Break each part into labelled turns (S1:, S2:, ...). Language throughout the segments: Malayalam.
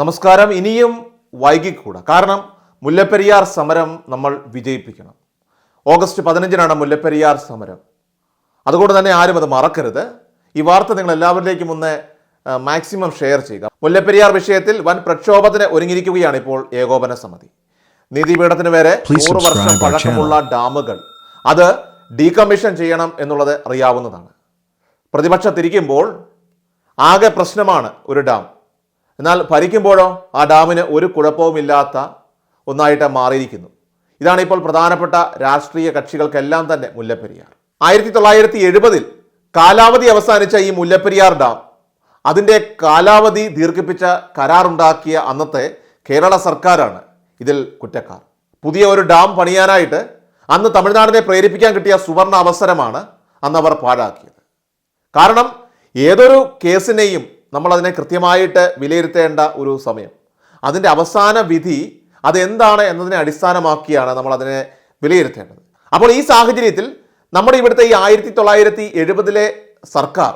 S1: നമസ്കാരം. ഇനിയും വൈകിക്കൂടാ. കാരണം മുല്ലപ്പെരിയാർ സമരം നമ്മൾ വിജയിപ്പിക്കണം. ഓഗസ്റ്റ് പതിനഞ്ചിനാണ് മുല്ലപ്പെരിയാർ സമരം. അതുകൊണ്ട് തന്നെ ആരും അത് മറക്കരുത്. ഈ വാർത്ത നിങ്ങൾ എല്ലാവരിലേക്കും ഒന്ന് മാക്സിമം ഷെയർ ചെയ്യുക. മുല്ലപ്പെരിയാർ വിഷയത്തിൽ വൻ പ്രക്ഷോഭത്തിന് ഒരുങ്ങിയിരിക്കുകയാണ് ഇപ്പോൾ ഏകോപന സമിതി. നീതിപീഠത്തിന് വരെ നൂറ് വർഷം പഴക്കമുള്ള ഡാമുകൾ. അത് ഡീകമ്മീഷൻ ചെയ്യണം എന്നുള്ളത് അറിയാവുന്നതാണ്. പ്രതിപക്ഷത്തിരിക്കുമ്പോൾ ആകെ പ്രശ്നമാണ് ഒരു ഡാം. എന്നാൽ ഭരിക്കുമ്പോഴോ ആ ഡാമിന് ഒരു കുഴപ്പവുമില്ലാത്ത ഒന്നായിട്ട് മാറിയിരിക്കുന്നു. ഇതാണ് ഇപ്പോൾ പ്രധാനപ്പെട്ട രാഷ്ട്രീയ കക്ഷികൾക്കെല്ലാം തന്നെ മുല്ലപ്പെരിയാർ. ആയിരത്തി തൊള്ളായിരത്തി എഴുപതിൽ കാലാവധി അവസാനിച്ച ഈ മുല്ലപ്പെരിയാർ ഡാം അതിന്റെ കാലാവധി ദീർഘിപ്പിച്ച കരാറുണ്ടാക്കിയ അന്നത്തെ കേരള സർക്കാരാണ് ഇതിൽ കുറ്റക്കാർ. പുതിയ ഒരു ഡാം പണിയാനായിട്ട് അന്ന് തമിഴ്നാടിനെ പ്രേരിപ്പിക്കാൻ കിട്ടിയ സുവർണ അവസരമാണ് അന്ന് അവർ പാഴാക്കിയത്. കാരണം ഏതൊരു കേസിനെയും നമ്മൾ അതിനെ കൃത്യമായിട്ട് വിലയിരുത്തേണ്ട ഒരു സമയം. അതിന്റെ അവസാന വിധി അതെന്താണ് എന്നതിനെ അടിസ്ഥാനമാക്കിയാണ് നമ്മൾ അതിനെ വിലയിരുത്തേണ്ടത്. അപ്പോൾ ഈ സാഹചര്യത്തിൽ നമ്മുടെ ഇവിടുത്തെ ഈ ആയിരത്തി തൊള്ളായിരത്തി എഴുപതിലെ സർക്കാർ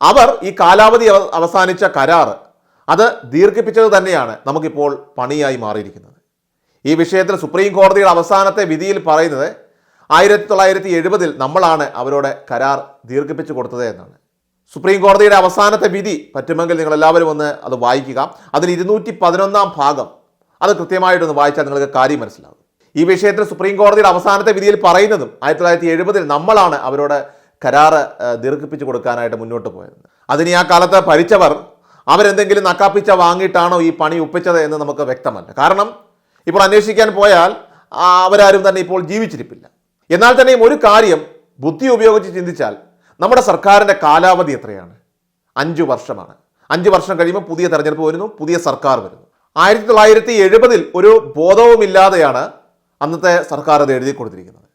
S1: അവർ ഈ കാലാവധി അവസാനിച്ച കരാർ അത് ദീർഘിപ്പിച്ചത് തന്നെയാണ് നമുക്കിപ്പോൾ പണിയായി മാറിയിരിക്കുന്നത്. ഈ വിഷയത്തിൽ സുപ്രീം കോടതിയുടെ അവസാനത്തെ വിധിയിൽ പറയുന്നത് ആയിരത്തി തൊള്ളായിരത്തി എഴുപതിൽ നമ്മളാണ് അവരോട് കരാർ ദീർഘിപ്പിച്ചു കൊടുത്തത് എന്നാണ്. സുപ്രീം കോടതിയുടെ അവസാനത്തെ വിധി പറ്റുമെങ്കിൽ നിങ്ങൾ എല്ലാവരും ഒന്ന് അത് വായിക്കുക. അതിൽ ഇരുന്നൂറ്റി പതിനൊന്നാം ഭാഗം അത് കൃത്യമായിട്ടൊന്ന് വായിച്ചാൽ നിങ്ങൾക്ക് കാര്യം മനസ്സിലാകും. ഈ വിഷയത്തിൽ സുപ്രീം കോടതിയുടെ അവസാനത്തെ വിധിയിൽ പറയുന്നതും ആയിരത്തി തൊള്ളായിരത്തി എഴുപതിൽ നമ്മളാണ് അവരോട് കരാറ് ദീർഘിപ്പിച്ചു കൊടുക്കാനായിട്ട് മുന്നോട്ട് പോയത്. അതിന് ആ കാലത്ത് ഭരിച്ചവർ അവരെന്തെങ്കിലും നക്കാപ്പിച്ച വാങ്ങിയിട്ടാണോ ഈ പണി ഒപ്പിച്ചത് എന്ന് നമുക്ക് വ്യക്തമല്ല. കാരണം ഇപ്പോൾ അന്വേഷിക്കാൻ പോയാൽ അവരാരും തന്നെ ഇപ്പോൾ ജീവിച്ചിരിപ്പില്ല. എന്നാൽ തന്നെയും ഒരു കാര്യം ബുദ്ധി ഉപയോഗിച്ച് ചിന്തിച്ചാൽ നമ്മുടെ സർക്കാരിന്റെ കാലാവധി എത്രയാണ്? അഞ്ച് വർഷമാണ്. അഞ്ച് വർഷം കഴിയുമ്പോൾ പുതിയ തെരഞ്ഞെടുപ്പ് വരുന്നു പുതിയ സർക്കാർ വരുന്നു. ആയിരത്തി തൊള്ളായിരത്തി എഴുപതിൽ ഒരു ബോധവുമില്ലാതെയാണ് അന്നത്തെ സർക്കാർ അത് എഴുതി കൊടുത്തിരിക്കുന്നത്.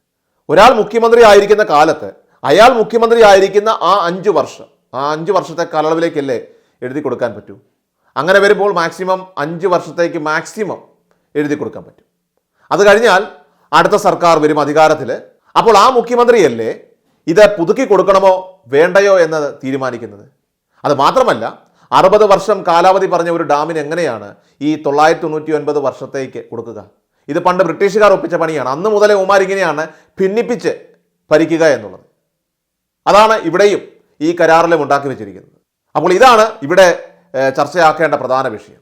S1: ഒരാൾ മുഖ്യമന്ത്രി ആയിരിക്കുന്ന കാലത്ത് അയാൾ മുഖ്യമന്ത്രി ആയിരിക്കുന്ന ആ അഞ്ച് വർഷം ആ അഞ്ച് വർഷത്തെ കാലയളവിലേക്കല്ലേ എഴുതി കൊടുക്കാൻ പറ്റൂ? അങ്ങനെ വരുമ്പോൾ മാക്സിമം അഞ്ച് വർഷത്തേക്ക് മാക്സിമം എഴുതി കൊടുക്കാൻ പറ്റും. അത് കഴിഞ്ഞാൽ അടുത്ത സർക്കാർ വരും അധികാരത്തിൽ അപ്പോൾ ആ മുഖ്യമന്ത്രിയല്ലേ ഇത് പുതുക്കി കൊടുക്കണമോ വേണ്ടയോ എന്ന് തീരുമാനിക്കുന്നത്? അത് മാത്രമല്ല അറുപത് വർഷം കാലാവധി പറഞ്ഞ ഒരു ഡാമിന് എങ്ങനെയാണ് ഈ തൊള്ളായിരത്തി തൊണ്ണൂറ്റി ഒൻപത് വർഷത്തേക്ക് കൊടുക്കുക? ഇത് പണ്ട് ബ്രിട്ടീഷുകാർ ഒപ്പിച്ച പണിയാണ്. അന്ന് മുതലേ ഉമാർ ഇങ്ങനെയാണ് ഭിന്നിപ്പിച്ച് ഭരിക്കുക എന്നുള്ളത്. അതാണ് ഇവിടെയും ഈ കരാറിലും ഉണ്ടാക്കി വെച്ചിരിക്കുന്നത്. അപ്പോൾ ഇതാണ് ഇവിടെ ചർച്ചയാക്കേണ്ട പ്രധാന വിഷയം.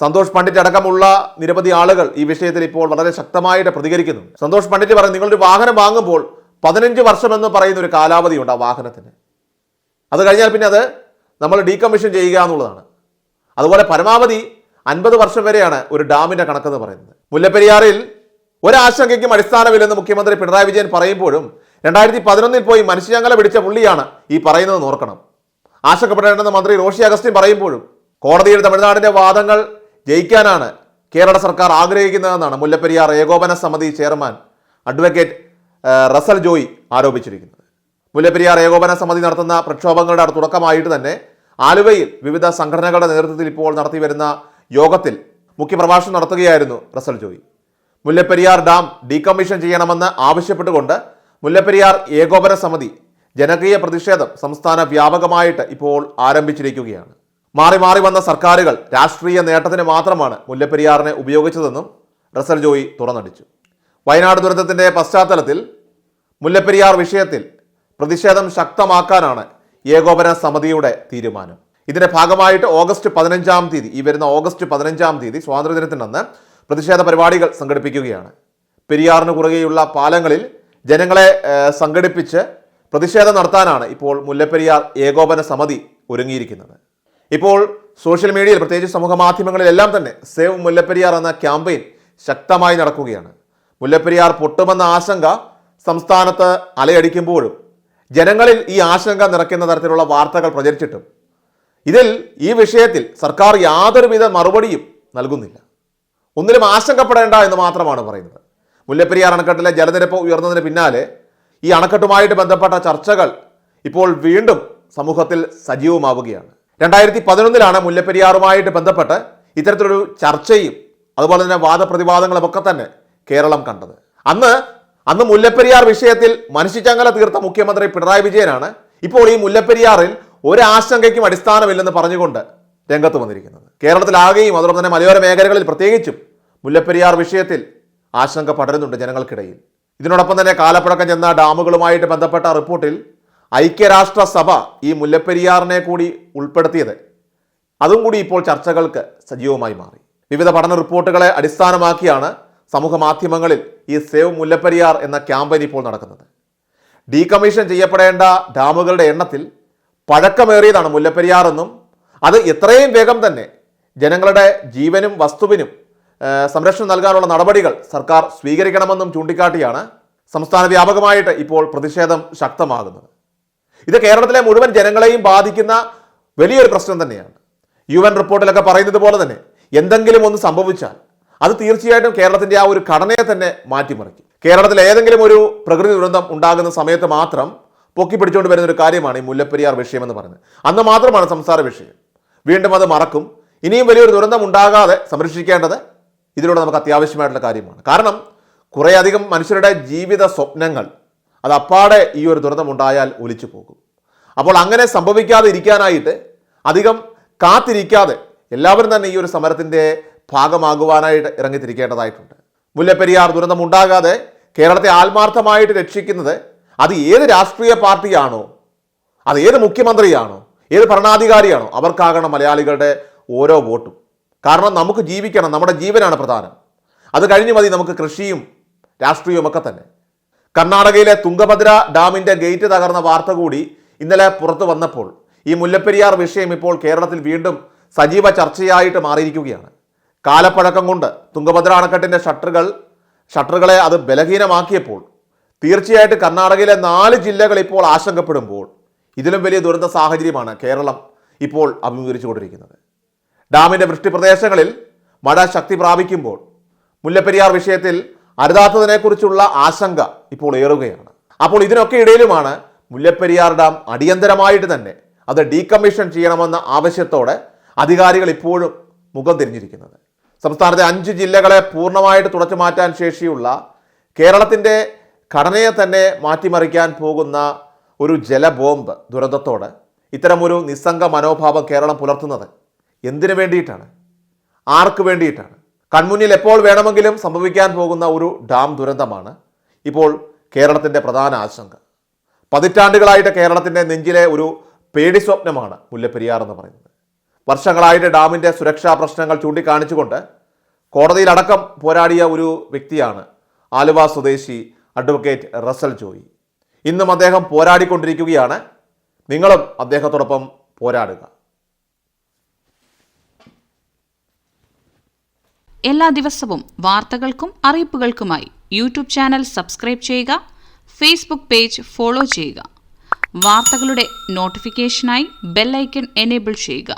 S1: സന്തോഷ് പണ്ഡിറ്റ് അടക്കമുള്ള നിരവധി ആളുകൾ ഈ വിഷയത്തിൽ ഇപ്പോൾ വളരെ ശക്തമായിട്ട് പ്രതികരിക്കുന്നു സന്തോഷ് പണ്ഡിറ്റ് പറയും നിങ്ങളൊരു വാഹനം വാങ്ങുമ്പോൾ പതിനഞ്ച് വർഷമെന്ന് പറയുന്ന ഒരു കാലാവധി ഉണ്ട് ആ വാഹനത്തിന്. അത് കഴിഞ്ഞാൽ പിന്നെ അത് നമ്മൾ ഡീകമ്മീഷൻ ചെയ്യുക എന്നുള്ളതാണ്. അതുപോലെ പരമാവധി അൻപത് വർഷം വരെയാണ് ഒരു ഡാമിന്റെ കണക്കെന്ന് പറയുന്നത്. മുല്ലപ്പെരിയാറിൽ ഒരാശങ്കയ്ക്കും അടിസ്ഥാനമില്ലെന്ന് മുഖ്യമന്ത്രി പിണറായി വിജയൻ പറയുമ്പോഴും രണ്ടായിരത്തി പതിനൊന്നിൽ പോയി മനുഷ്യങ്ങല പിടിച്ച പുള്ളിയാണ് ഈ പറയുന്നത് ഓർക്കണം. ആശങ്കപ്പെടേണ്ടെന്ന് മന്ത്രി റോഷി അഗസ്റ്റിൻ പറയുമ്പോഴും കോടതിയിൽ തമിഴ്നാടിന്റെ വാദങ്ങൾ ജയിക്കാനാണ് കേരള സർക്കാർ ആഗ്രഹിക്കുന്നതെന്നാണ് മുല്ലപ്പെരിയാർ ഏകോപന സമിതി ചെയർമാൻ അഡ്വക്കേറ്റ് റസൽ ജോയി ആരോപിച്ചിരിക്കുന്നത്. മുല്ലപ്പെരിയാർ ഏകോപന സമിതി നടത്തുന്ന പ്രക്ഷോഭങ്ങളുടെ തുടക്കമായിട്ട് തന്നെ ആലുവയിൽ വിവിധ സംഘടനകളുടെ നേതൃത്വത്തിൽ ഇപ്പോൾ നടത്തിവരുന്ന യോഗത്തിൽ മുഖ്യപ്രഭാഷണം നടത്തുകയായിരുന്നു Russell Joy. Mullaperiyar dam decommission ചെയ്യണമെന്ന് ആവശ്യപ്പെട്ടുകൊണ്ട് മുല്ലപ്പെരിയാർ ഏകോപന സമിതി ജനകീയ പ്രതിഷേധം സംസ്ഥാന വ്യാപകമായിട്ട് ഇപ്പോൾ ആരംഭിച്ചിരിക്കുകയാണ്. മാറി മാറി വന്ന സർക്കാരുകൾ രാഷ്ട്രീയ നേട്ടത്തിന് മാത്രമാണ് മുല്ലപ്പെരിയാറിനെ ഉപയോഗിച്ചതെന്നും റസൽ ജോയി തുറന്നടിച്ചു. വയനാട് ദുരന്തത്തിന്റെ പശ്ചാത്തലത്തിൽ മുല്ലപ്പെരിയാർ വിഷയത്തിൽ പ്രതിഷേധം ശക്തമാക്കാനാണ് ഏകോപന സമിതിയുടെ തീരുമാനം. ഇതിന്റെ ഭാഗമായിട്ട് ഓഗസ്റ്റ് പതിനഞ്ചാം തീയതി ഈ വരുന്ന ഓഗസ്റ്റ് പതിനഞ്ചാം തീയതി സ്വാതന്ത്ര്യദിനത്തിനന്ന് പ്രതിഷേധ പരിപാടികൾ സംഘടിപ്പിക്കുകയാണ്. പെരിയാറിന് കുറുകെയുള്ള പാലങ്ങളിൽ ജനങ്ങളെ സംഘടിപ്പിച്ച് പ്രതിഷേധം നടത്താനാണ് ഇപ്പോൾ മുല്ലപ്പെരിയാർ ഏകോപന സമിതി ഒരുങ്ങിയിരിക്കുന്നത്. ഇപ്പോൾ സോഷ്യൽ മീഡിയയിൽ പ്രത്യേകിച്ച് സമൂഹ മാധ്യമങ്ങളിലെല്ലാം തന്നെ സേവ് മുല്ലപ്പെരിയാർ എന്ന ക്യാമ്പയിൻ ശക്തമായി നടക്കുകയാണ്. മുല്ലപ്പെരിയാർ പൊട്ടുമെന്ന ആശങ്ക സംസ്ഥാനത്ത് അലയടിക്കുമ്പോഴും ജനങ്ങളിൽ ഈ ആശങ്ക നിറയ്ക്കുന്ന തരത്തിലുള്ള വാർത്തകൾ പ്രചരിച്ചിട്ടും. ഇതിൽ ഈ വിഷയത്തിൽ സർക്കാർ യാതൊരുവിധ മറുപടിയും നൽകുന്നില്ല. ഒന്നിലും ആശങ്കപ്പെടേണ്ട എന്ന് മാത്രമാണ് പറയുന്നത്. മുല്ലപ്പെരിയാർ അണക്കെട്ടിലെ ജലനിരപ്പ് ഉയർന്നതിന് പിന്നാലെ ഈ അണക്കെട്ടുമായിട്ട് ബന്ധപ്പെട്ട ചർച്ചകൾ ഇപ്പോൾ വീണ്ടും സമൂഹത്തിൽ സജീവമാവുകയാണ്. രണ്ടായിരത്തി പതിനൊന്നിലാണ് മുല്ലപ്പെരിയാറുമായിട്ട് ബന്ധപ്പെട്ട് ഇത്തരത്തിലൊരു ചർച്ചയും അതുപോലെ തന്നെ വാദപ്രതിവാദങ്ങളും ഒക്കെ തന്നെ കേരളം കണ്ടത്. അന്ന് അന്ന് മുല്ലപ്പെരിയാർ വിഷയത്തിൽ മനുഷ്യച്ചങ്ങല തീർത്ത മുഖ്യമന്ത്രി പിണറായി വിജയനാണ്. ഇപ്പോൾ ഈ മുല്ലപ്പെരിയാറിൽ ഒരു ആശങ്കയ്ക്കും അടിസ്ഥാനമില്ലെന്ന് പറഞ്ഞുകൊണ്ട് രംഗത്ത് വന്നിരിക്കുന്നത്. കേരളത്തിലാകെയും അതോടൊപ്പം തന്നെ മലയോര മേഖലകളിൽ പ്രത്യേകിച്ചും മുല്ലപ്പെരിയാർ വിഷയത്തിൽ ആശങ്ക പടരുന്നുണ്ട് ജനങ്ങൾക്കിടയിൽ. ഇതിനോടൊപ്പം തന്നെ കാലപ്പഴക്കം ചെന്ന ഡാമുകളുമായിട്ട് ബന്ധപ്പെട്ട റിപ്പോർട്ടിൽ ഐക്യരാഷ്ട്രസഭ ഈ മുല്ലപ്പെരിയാറിനെ കൂടി ഉൾപ്പെടുത്തിയത്. അതും കൂടി ഇപ്പോൾ ചർച്ചകൾക്ക് സജീവമായി മാറി. വിവിധ പഠന റിപ്പോർട്ടുകളെ അടിസ്ഥാനമാക്കിയാണ് സമൂഹ മാധ്യമങ്ങളിൽ ഈ സേവ് മുല്ലപ്പെരിയാർ എന്ന ക്യാമ്പയിൻ ഇപ്പോൾ നടക്കുന്നത്. ഡീകമ്മീഷൻ ചെയ്യപ്പെടേണ്ട ഡാമുകളുടെ എണ്ണത്തിൽ പഴക്കമേറിയതാണ് മുല്ലപ്പെരിയാർ എന്നും അത് എത്രയും വേഗം തന്നെ ജനങ്ങളുടെ ജീവനും വസ്തുവിനും സംരക്ഷണം നൽകാനുള്ള നടപടികൾ സർക്കാർ സ്വീകരിക്കണമെന്നും ചൂണ്ടിക്കാട്ടിയാണ് സംസ്ഥാന വ്യാപകമായിട്ട് ഇപ്പോൾ പ്രതിഷേധം ശക്തമാകുന്നത്. ഇത് കേരളത്തിലെ മുഴുവൻ ജനങ്ങളെയും ബാധിക്കുന്ന വലിയൊരു പ്രശ്നം തന്നെയാണ്. യു എൻ റിപ്പോർട്ടിലൊക്കെ പറയുന്നത് പോലെ തന്നെ എന്തെങ്കിലും ഒന്ന് സംഭവിച്ചാൽ അത് തീർച്ചയായിട്ടും കേരളത്തിന്റെ ആ ഒരു ഘടനയെ തന്നെ മാറ്റിമറിക്കും. കേരളത്തിൽ ഏതെങ്കിലും ഒരു പ്രകൃതി ദുരന്തം ഉണ്ടാകുന്ന സമയത്ത് മാത്രം പൊക്കി പിടിച്ചുകൊണ്ട് വരുന്ന ഒരു കാര്യമാണ് ഈ മുല്ലപ്പെരിയാർ വിഷയം എന്ന് പറയുന്നത്. അന്ന് മാത്രമാണ് സംസാര വിഷയം. വീണ്ടും അത് മറക്കും. ഇനിയും വലിയൊരു ദുരന്തം ഉണ്ടാകാതെ സംരക്ഷിക്കേണ്ടത് ഇതിലൂടെ നമുക്ക് അത്യാവശ്യമായിട്ടുള്ള കാര്യമാണ്. കാരണം കുറേയധികം മനുഷ്യരുടെ ജീവിത സ്വപ്നങ്ങൾ അത് അപ്പാടെ ഈ ഒരു ദുരന്തം ഉണ്ടായാൽ ഒലിച്ചു പോകും. അപ്പോൾ അങ്ങനെ സംഭവിക്കാതെ ഇരിക്കാനായിട്ട് അധികം കാത്തിരിക്കാതെ എല്ലാവരും തന്നെ ഈ ഒരു സമരത്തിന്റെ ഭാഗമാകുവാനായിട്ട് ഇറങ്ങിത്തിരിക്കേണ്ടതായിട്ടുണ്ട്. മുല്ലപ്പെരിയാർ ദുരന്തം ഉണ്ടാകാതെ കേരളത്തെ ആത്മാർത്ഥമായിട്ട് രക്ഷിക്കുന്നത് അത് ഏത് രാഷ്ട്രീയ പാർട്ടിയാണോ അത് ഏത് മുഖ്യമന്ത്രിയാണോ ഏത് ഭരണാധികാരിയാണോ അവർക്കാകണം മലയാളികളുടെ ഓരോ വോട്ടും. കാരണം നമുക്ക് ജീവിക്കണം നമ്മുടെ ജീവനാണ് പ്രധാനം. അത് കഴിഞ്ഞ് മതി നമുക്ക് കൃഷിയും രാഷ്ട്രീയവും ഒക്കെ തന്നെ. കർണാടകയിലെ തുങ്കഭദ്ര ഡാമിന്റെ ഗേറ്റ് തകർന്ന വാർത്ത കൂടി ഇന്നലെ പുറത്തു വന്നപ്പോൾ ഈ മുല്ലപ്പെരിയാർ വിഷയം ഇപ്പോൾ കേരളത്തിൽ വീണ്ടും സജീവ ചർച്ചയായിട്ട് മാറിയിരിക്കുകയാണ്. കാലപ്പഴക്കം കൊണ്ട് തുങ്കഭദ്ര അണക്കെട്ടിന്റെ ഷട്ടറുകൾ ഷട്ടറുകളെ അത് ബലഹീനമാക്കിയപ്പോൾ തീർച്ചയായിട്ടും കർണാടകയിലെ നാല് ജില്ലകൾ ഇപ്പോൾ ആശങ്കപ്പെടുമ്പോൾ ഇതിലും വലിയ ദുരന്ത സാഹചര്യമാണ് കേരളം ഇപ്പോൾ അഭിമുഖീകരിച്ചുകൊണ്ടിരിക്കുന്നത്. ഡാമിന്റെ വൃഷ്ടിപ്രദേശങ്ങളിൽ മഴ ശക്തി പ്രാപിക്കുമ്പോൾ മുല്ലപ്പെരിയാർ വിഷയത്തിൽ അരുതാത്തതിനെക്കുറിച്ചുള്ള ആശങ്ക ഇപ്പോൾ ഏറുകയാണ്. അപ്പോൾ ഇതിനൊക്കെ ഇടയിലുമാണ് മുല്ലപ്പെരിയാർ ഡാം അടിയന്തരമായിട്ട് തന്നെ അത് ഡീകമ്മീഷൻ ചെയ്യണമെന്ന ആവശ്യത്തോടെ അധികാരികൾ ഇപ്പോഴും മുഖം തിരിഞ്ഞിരിക്കുന്നത്. സംസ്ഥാനത്തെ അഞ്ച് ജില്ലകളെ പൂർണമായിട്ട് തുടച്ചു മാറ്റാൻ ശേഷിയുള്ള കേരളത്തിന്റെ ഘടനയെ തന്നെ മാറ്റിമറിക്കാൻ പോകുന്ന ഒരു ജലബോംബ് ദുരന്തത്തോട് ഇത്തരമൊരു നിസ്സംഗ മനോഭാവം കേരളം പുലർത്തുന്നത് എന്തിനു വേണ്ടിയിട്ടാണ്? ആർക്ക് വേണ്ടിയിട്ടാണ്? കൺമുന്നിൽ എപ്പോൾ വേണമെങ്കിലും സംഭവിക്കാൻ പോകുന്ന ഒരു ഡാം ദുരന്തമാണ് ഇപ്പോൾ കേരളത്തിന്റെ പ്രധാന ആശങ്ക. പതിറ്റാണ്ടുകളായിട്ട് കേരളത്തിന്റെ നെഞ്ചിലെ ഒരു പേടി സ്വപ്നമാണ് മുല്ലപ്പെരിയാർ എന്ന് പറയുന്നത്. വർഷങ്ങളായിട്ട് ഡാമിന്റെ സുരക്ഷാ പ്രശ്നങ്ങൾ ചൂണ്ടിക്കാണിച്ചുകൊണ്ട് കോടതിയിലടക്കം പോരാടിയ ഒരു വ്യക്തിയാണ് ആലുവ സ്വദേശി അഡ്വക്കേറ്റ് റസൽ ജോയി. ഇന്നും അദ്ദേഹം പോരാടിക്കൊണ്ടിരിക്കുകയാണ്. നിങ്ങളും അദ്ദേഹത്തോടൊപ്പം പോരാടുക.
S2: എല്ലാ ദിവസവും വാർത്തകൾക്കും അറിയിപ്പുകൾക്കുമായി യൂട്യൂബ് ചാനൽ സബ്സ്ക്രൈബ് ചെയ്യുക ഫേസ്ബുക്ക് പേജ് ഫോളോ ചെയ്യുക. വാർത്തകളുടെ നോട്ടിഫിക്കേഷനായി ബെല്ലൈക്കൺ എനേബിൾ ചെയ്യുക.